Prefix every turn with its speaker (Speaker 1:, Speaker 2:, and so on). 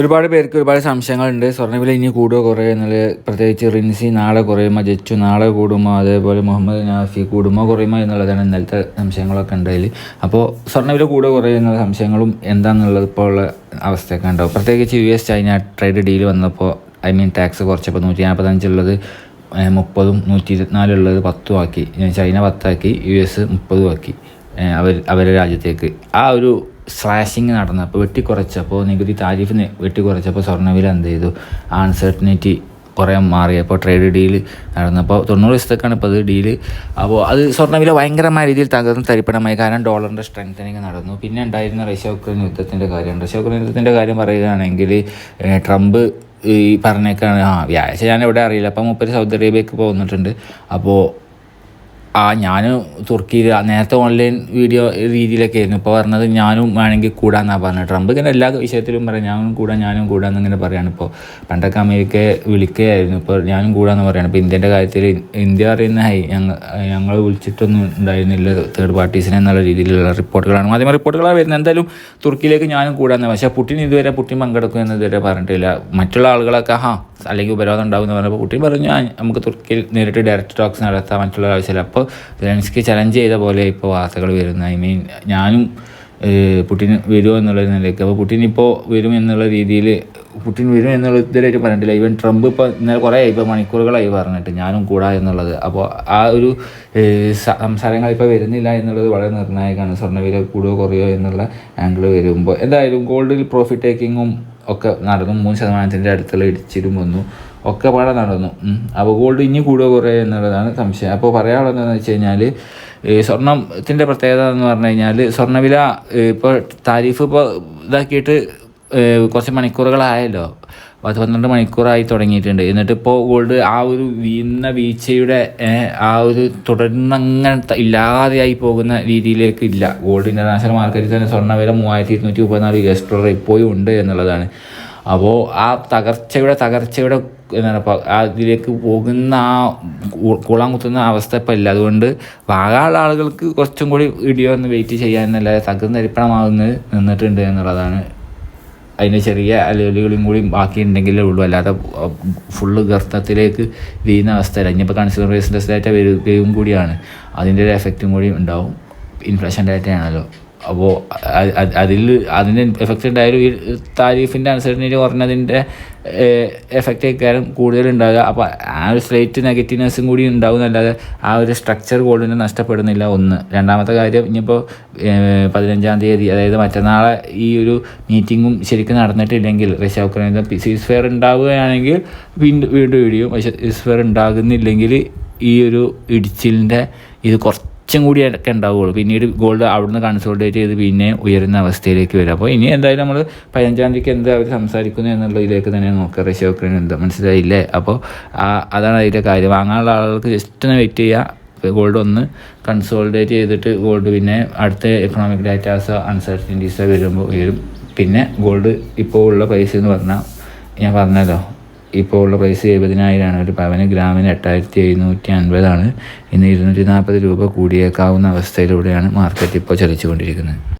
Speaker 1: ഒരുപാട് പേർക്ക് ഒരുപാട് സംശയങ്ങളുണ്ട്. സ്വർണവില ഇനി കൂടുമോ കുറേ എന്നുള്ളത് പ്രത്യേകിച്ച് റിൻസി നാളെ കുറയുമോ ജച്ചു നാളെ കൂടുമോ അതേപോലെ മുഹമ്മദ് നാഫി കൂടുമോ കുറയുമോ എന്നുള്ളതാണ് ഇന്നലത്തെ സംശയങ്ങളൊക്കെ ഉണ്ടായി അപ്പോൾ സ്വർണവില കൂടുമോ കുറയോ എന്നുള്ള സംശയങ്ങളും എന്താണെന്നുള്ളത് ഇപ്പോൾ ഉള്ള അവസ്ഥയൊക്കെ ഉണ്ടാവും. പ്രത്യേകിച്ച് U S China trade deal വന്നപ്പോൾ ഐ മീൻ ടാക്സ് കുറച്ചപ്പോൾ നൂറ്റി നാൽപ്പത്തഞ്ചുള്ളത് മുപ്പതും നൂറ്റി ഇരുപത്തിനാലുള്ളത് പത്തും ആക്കി. ചൈന പത്താക്കി യു എസ് മുപ്പതും ആക്കി അവർ അവരുടെ രാജ്യത്തേക്ക്. ആ ഒരു സ്ലാഷിങ് നടന്നപ്പോൾ വെട്ടിക്കുറച്ചപ്പോൾ നികുതി താരിഫ് വെട്ടിക്കുറച്ചപ്പോൾ സ്വർണവില എന്ത് ചെയ്തു? ആ അൺസർട്ടനിറ്റി കുറേ മാറിയപ്പോൾ ട്രേഡ് ഡീൽ നടന്നപ്പോൾ തൊണ്ണൂറ് ദിവസത്തേക്കാണ് ഇപ്പോൾ അത് ഡീൽ അപ്പോൾ അത് സ്വർണവില ഭയങ്കരമായ രീതിയിൽ തകർന്ന് തരിപ്പണമായി. കാരണം ഡോളറിന്റെ സ്ട്രെങ്തനിങ് നടന്നു. പിന്നെ ഉണ്ടായിരുന്ന റഷ്യ ഉക്രൈൻ യുദ്ധത്തിന്റെ കാര്യം റഷ്യ ഉക്രൈൻ യുദ്ധത്തിന്റെ കാര്യം പറയുകയാണെങ്കിൽ ട്രംപ് ഈ പറഞ്ഞേക്കാണ് ആ വ്യാഴാഴ്ച ഞാൻ എവിടെ അറിയില്ല. അപ്പം മുപ്പര് സൗദി അറേബ്യക്ക് പോകുന്നിട്ടുണ്ട് അപ്പോൾ ആ ഞാൻ തുർക്കിയിൽ നേരത്തെ ഓൺലൈൻ വീഡിയോ രീതിയിലൊക്കെ ആയിരുന്നു. ഇപ്പോൾ പറഞ്ഞത് ഞാനും വേണമെങ്കിൽ കൂടാന്നാണ് പറഞ്ഞത്. ട്രംപ് ഇങ്ങനെ എല്ലാ വിഷയത്തിലും പറയാം ഞാനും കൂടാ ഞാനും കൂടാന്ന് ഇങ്ങനെ പറയാണ് ഇപ്പോൾ പണ്ടൊക്കെ അമേരിക്കയെ വിളിക്കുകയായിരുന്നു. ഇപ്പോൾ ഞാനും കൂടാന്ന് പറയാണ്. ഇപ്പോൾ ഇന്ത്യന്റെ കാര്യത്തിൽ ഇന്ത്യ പറയുന്ന ഹൈ ഞങ്ങൾ ഞങ്ങൾ വിളിച്ചിട്ടൊന്നും ഉണ്ടായിരുന്നില്ല തേർഡ് പാർട്ടീസിനെ എന്നുള്ള രീതിയിലുള്ള റിപ്പോർട്ടുകളാണ്. മാധ്യമ റിപ്പോർട്ടുകളാണ് വരുന്നത്. എന്തായാലും തുർക്കിയിലേക്ക് ഞാനും കൂടാന്ന്. പക്ഷേ പുട്ടിൻ ഇതുവരെ പുട്ടിൻ പങ്കെടുക്കും എന്ന് ഇതുവരെ പറഞ്ഞിട്ടില്ല. മറ്റുള്ള ആളുകളൊക്കെ ഹാ അല്ലെങ്കിൽ ഉപരോധം ഉണ്ടാകും എന്ന് പറഞ്ഞപ്പോൾ പുട്ടിൻ പറഞ്ഞു നമുക്ക് തുർക്കിയിൽ നേരിട്ട് ഡയറക്റ്റ് ടോക്സ് നടത്താൻ മറ്റുള്ള ആവശ്യമില്ല. അപ്പോൾ സെലൻസ്കി ചലഞ്ച് ചെയ്ത പോലെ ഇപ്പോൾ വാർത്തകൾ വരുന്നത് ഐ മീൻ ഞാനും പുട്ടിൻ വരുമോ എന്നുള്ള നിലയ്ക്ക്. അപ്പോൾ പുട്ടിൻ ഇപ്പോൾ വരും എന്നുള്ള രീതിയിൽ പുട്ടിൻ വരും എന്നുള്ള ഇതുവരെയായിട്ട് പറഞ്ഞിട്ടില്ല. ഈവൻ ട്രംപ് ഇപ്പോൾ ഇന്നലെ കുറേ ഇപ്പോൾ മണിക്കൂറുകളായി പറഞ്ഞിട്ട് ഞാനും കൂടാ എന്നുള്ളത്. അപ്പോൾ ആ ഒരു സംസാരങ്ങൾ ഇപ്പോൾ വരുന്നില്ല എന്നുള്ളത് വളരെ നിർണായകമാണ്. സ്വർണവില കൂടുകയോ കുറയോ എന്നുള്ള ആംഗിൾ വരുമ്പോൾ. എന്തായാലും ഗോൾഡിൽ പ്രോഫിറ്റ് ടേക്കിങ്ങും ഒക്കെ നടന്നു. മൂന്ന് ശതമാനത്തിന്റെ അടുത്തുള്ള ഇടിച്ചിലും വന്നു. ഒക്കെ പാടെ നടന്നു. അപ്പോൾ ഗോൾഡ് ഇനി കൂടുക കുറേ എന്നുള്ളതാണ് സംശയം. അപ്പോൾ പറയാനുള്ളത് എന്താണെന്ന് വെച്ച് കഴിഞ്ഞാൽ ഈ സ്വർണത്തിന്റെ പ്രത്യേകത എന്ന് പറഞ്ഞു കഴിഞ്ഞാൽ സ്വർണവില ഇപ്പോൾ താരിഫ് ഇപ്പോൾ ഇതാക്കിയിട്ട് കുറച്ച് മണിക്കൂറുകളായല്ലോ. പത്ത് പന്ത്രണ്ട് മണിക്കൂറായി തുടങ്ങിയിട്ടുണ്ട്. എന്നിട്ട് ഇപ്പോൾ ഗോൾഡ് ആ ഒരു വീഴുന്ന വീഴ്ചയുടെ ആ ഒരു തുടർന്നങ്ങനെ ഇല്ലാതെയായി പോകുന്ന രീതിയിലേക്ക് ഇല്ല. ഗോൾഡ് ഇന്റർനാഷണൽ മാർക്കറ്റിൽ തന്നെ സ്വർണവില മൂവായിരത്തി ഇരുന്നൂറ്റി മുപ്പത്തിനാല് യു എസ് ഡോളർ ഇപ്പോഴും ഉണ്ട് എന്നുള്ളതാണ്. അപ്പോൾ ആ തകർച്ചയുടെ തകർച്ചയുടെ എന്താണ് അതിലേക്ക് പോകുന്ന ആ കുളം കുത്തുന്ന അവസ്ഥ ഇപ്പം ഇല്ല. അതുകൊണ്ട് വാങ്ങാനുള്ള ആളുകൾക്ക് കുറച്ചും കൂടി ഇടിയോ ഒന്ന് വെയിറ്റ് ചെയ്യാൻ എന്നല്ലാതെ തകർന്നരിപ്പണമാകുന്നത് നിന്നിട്ടുണ്ട് എന്നുള്ളതാണ് അതിന് ചെറിയ അലവലുകളും കൂടി ബാക്കിയുണ്ടെങ്കിലേ ഉള്ളൂ. അല്ലാതെ ഫുള്ള് ഗർത്തത്തിലേക്ക് വീഴുന്ന അവസ്ഥയല്ല ഇനിയിപ്പോൾ കൺസ്യൂമർ ബേസ്ഡ് ഡാറ്റ വരികയും കൂടിയാണ്. അതിന്റെ ഒരു എഫക്റ്റും കൂടി ഉണ്ടാവും. ഇൻഫ്ലേഷൻ ഡാറ്റയാണല്ലോ അപ്പോൾ അതിൽ അതിന് എഫക്റ്റ് ഉണ്ടായാലും ഈ താരിഫിന്റെ അൺസർട്ടനിറ്റി കുറഞ്ഞതിന്റെ എഫക്റ്റ് ആയിക്കാരും കൂടുതലുണ്ടാകുക അപ്പോൾ ആ ഒരു സ്ലൈറ്റ് നെഗറ്റീവ്നെസ്സും കൂടി ഉണ്ടാവും എന്നല്ലാതെ ആ ഒരു സ്ട്രക്ചർ ഗോൾഡിന് നഷ്ടപ്പെടുന്നില്ല ഒന്ന്. രണ്ടാമത്തെ കാര്യം ഇനിയിപ്പോൾ പതിനഞ്ചാം തീയതി അതായത് മറ്റന്നാളെ ഈ ഒരു മീറ്റിങ്ങും ശരിക്കും നടന്നിട്ടില്ലെങ്കിൽ റഷ്യ ഉക്രൈൻ സീസ് ഫെയർ ഉണ്ടാവുകയാണെങ്കിൽ വീണ്ടും വീണ്ടും ഇടിയും. പക്ഷേ സീസ് ഫെയർ ഉണ്ടാകുന്നില്ലെങ്കിൽ ഈ ഒരു ഇടിച്ചിലിന്റെ ഇത് കുറച്ച് കുറച്ചും കൂടി ഒക്കെ ഉണ്ടാവുകയുള്ളൂ. പിന്നീട് ഗോൾഡ് അവിടുന്ന് കൺസോൾട്ടേറ്റ് ചെയ്ത് പിന്നെ ഉയരുന്ന അവസ്ഥയിലേക്ക് വരും. അപ്പോൾ ഇനി എന്തായാലും നമ്മൾ പതിനഞ്ചാം തീയതിക്ക് എന്താ അവർ സംസാരിക്കുന്നു എന്നുള്ളതിലേക്ക് തന്നെ നോക്കുക. റഷ്യ ഉക്രൈൻ എന്താ മനസ്സിലായില്ലേ? അപ്പോൾ ആ അതാണ് അതിന്റെ കാര്യം. വാങ്ങാനുള്ള ആളുകൾക്ക് ജസ്റ്റ് ഒന്ന് വെയിറ്റ് ചെയ്യുക. ഗോൾഡ് ഒന്ന് കൺസോൾട്ടേറ്റ് ചെയ്തിട്ട് ഗോൾഡ് പിന്നെ അടുത്ത എക്കണോമിക് ഡാറ്റാസോ അൺസർട്ടനിറ്റീസോ വരുമ്പോൾ ഉയരും. പിന്നെ ഗോൾഡ് ഇപ്പോൾ ഉള്ള പ്രൈസ് എന്ന് പറഞ്ഞാൽ ഞാൻ പറഞ്ഞല്ലോ ഇപ്പോൾ ഉള്ള പ്രൈസ് എഴുപതിനായിരമാണ്. ഒരു പവന് ഗ്രാമിന് എട്ടായിരത്തി എഴുന്നൂറ്റി അൻപതാണ് ഇന്ന് ഇരുന്നൂറ്റി നാൽപ്പത് രൂപ കൂടിയേക്കാവുന്ന അവസ്ഥയിലൂടെയാണ് മാർക്കറ്റ് ഇപ്പോൾ ചലിച്ചുകൊണ്ടിരിക്കുന്നത്.